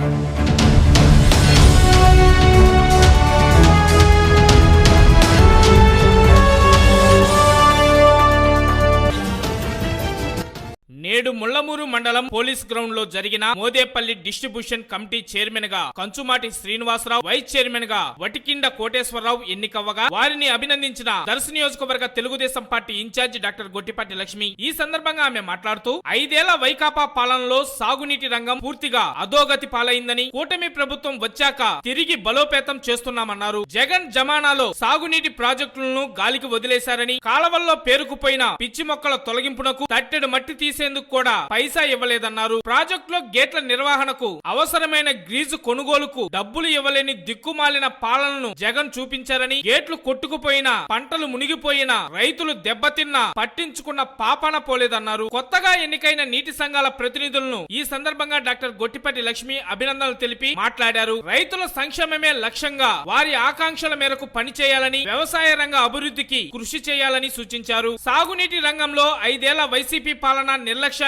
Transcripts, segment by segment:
Thank you. నేడు ముళ్ళమూరు మండలం police గ్రౌండ్లో జరిగిన మోదేపల్లి డిస్ట్రిబ్యూషన్ కమిటీ చైర్మన్గా కంచుమాటి శ్రీనివాసరావు వైస్ చైర్మన్గా వటికిండ కోటేశ్వరరావు ఎన్నికవ్వగా వారిని అభినందించిన దర్శ నియోజకవర్గ Telugu Desam party incharge doctor Gottipati Lakshmi. ఈ సందర్భంగా ఆమె మాట్లాడుతూ ఐదేళ్ళ వైకాపా పాలనలో సాగునీటి రంగం పూర్తిగా అధోగతి పాలైందని కూటమి ప్రభుత్వం వచ్చాక తిరిగి బలోపేతం చేస్తున్నామన్నారు. జగన్ జమానాలో సాగునీటి ప్రాజెక్టులను గాలికి వదిలేశారని కాలవల్లో పేరుకుపోయిన పిచ్చి మొక్కల తొలగింపునకు తట్టెడు మట్టి తీసేందుకు కూడా పైసా ఇవ్వలేదన్నారు. ప్రాజెక్టులో గేట్ల నిర్వహణకు అవసరమైన గ్రీజు కొనుగోలుకు డబ్బులు ఇవ్వలేని దిక్కుమాలిన పాలనను జగన్ చూపించారని గేట్లు కొట్టుకుపోయిన పంటలు మునిగిపోయిన రైతులు దెబ్బతిన్నా పట్టించుకున్న పాపన పోలేదన్నారు. కొత్తగా ఎన్నికైన నీటి సంఘాల ప్రతినిధులను ఈ సందర్భంగా డాక్టర్ గొట్టిపట్టి లక్ష్మి అభినందనలు తెలిపి మాట్లాడారు. రైతుల సంక్షేమమే లక్ష్యంగా వారి ఆకాంక్షల మేరకు పనిచేయాలని వ్యవసాయ రంగ అభివృద్ధికి కృషి చేయాలని సూచించారు. సాగునీటి రంగంలో ఐదేళ్ళ వైసీపీ పాలన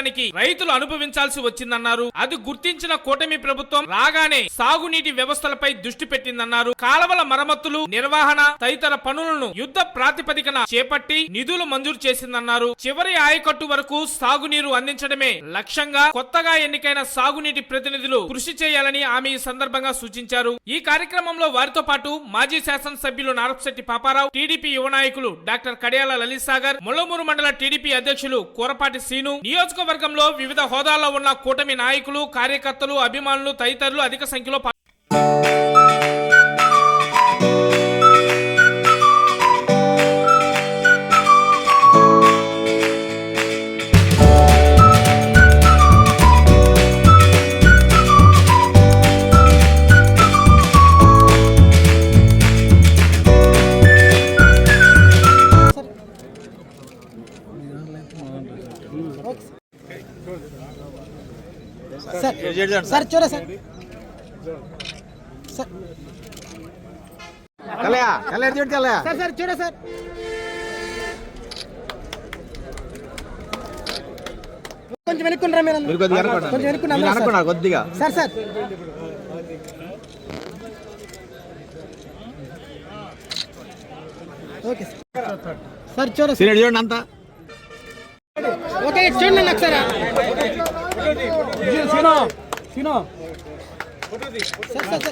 నిర్లక్ష్యానికి రైతులు అనుభవించాల్సి వచ్చిందన్నారు. అది గుర్తించిన కూటమి ప్రభుత్వం రాగానే సాగునీటి వ్యవస్థలపై దృష్టి పెట్టిందన్నారు. కాలవల మరమ్మతులు నిర్వహణ తదితర పనులను యుద్ధ ప్రాతిపదికన చేపట్టి నిధులు మంజూరు చేసిందన్నారు. చివరి ఆయకట్టు వరకు సాగునీరు అందించడమే లక్ష్యంగా కొత్తగా ఎన్నికైన సాగునీటి ప్రతినిధులు కృషి చేయాలని ఆమె ఈ సందర్భంగా సూచించారు. ఈ కార్యక్రమంలో వారితో పాటు మాజీ శాసనసభ్యులు నారపశెట్టి పాపారావు టీడీపీ యువ నాయకులు డాక్టర్ కడియాల లలిత్ సాగర్ ముల్లమూరు మండల టీడీపీ అధ్యక్షులు కూరపాటి శ్రీను నియోజకవర్గంలో వివిధ హోదాల్లో ఉన్న కూటమి నాయకులు కార్యకర్తలు అభిమానులు తదితరులు అధిక సంఖ్యలో పా- సార్ సార్ చూడ సార్. సార్. కలయా కలయా చూడు కలయా. సార్ సార్ చూడ సార్. కొంచెం వెనుక్కున్నారా మీరు కొంచెం వెనుక్కున్నా మీరు అనుకున్నారు కొద్దిగా. Sir sir. Okay sir. చూడండి అంతా. ఓకే చూడండి ఒకసారి. సార్ సార్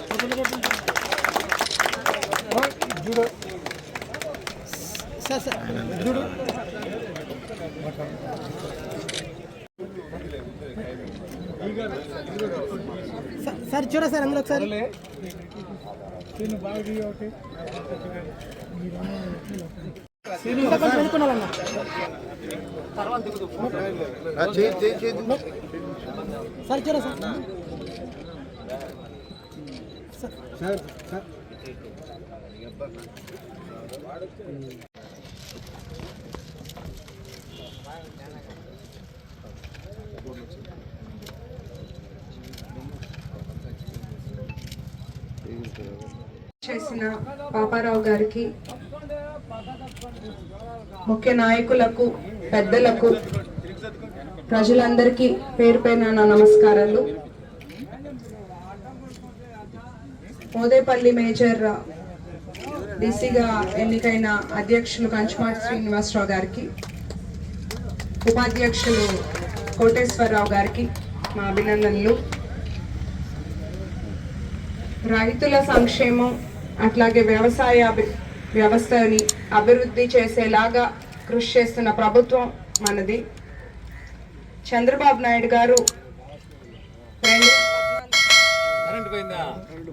సార్ సార్ చూడు సార్- చూడ సార్ అందులో ఒకసారి. వెనుక్కున్నారన్న సార్ చూడ సార్. Sir sir. చేసిన పాపారావు గారికి ముఖ్య నాయకులకు పెద్దలకు ప్రజలందరికీ పేరు పైన నా నమస్కారాలు. మోదేపల్లి మేజర్ డీసీగా ఎన్నికైన అధ్యక్షులు కంచుమాటి శ్రీనివాసరావు గారికి ఉపాధ్యక్షులు కోటేశ్వరరావు గారికి మా అభినందనలు. రైతుల సంక్షేమం అట్లాగే వ్యవసాయ వ్యవస్థని అభివృద్ధి చేసేలాగా కృషి చేస్తున్న ప్రభుత్వం మనది. చంద్రబాబు నాయుడు గారు రెండు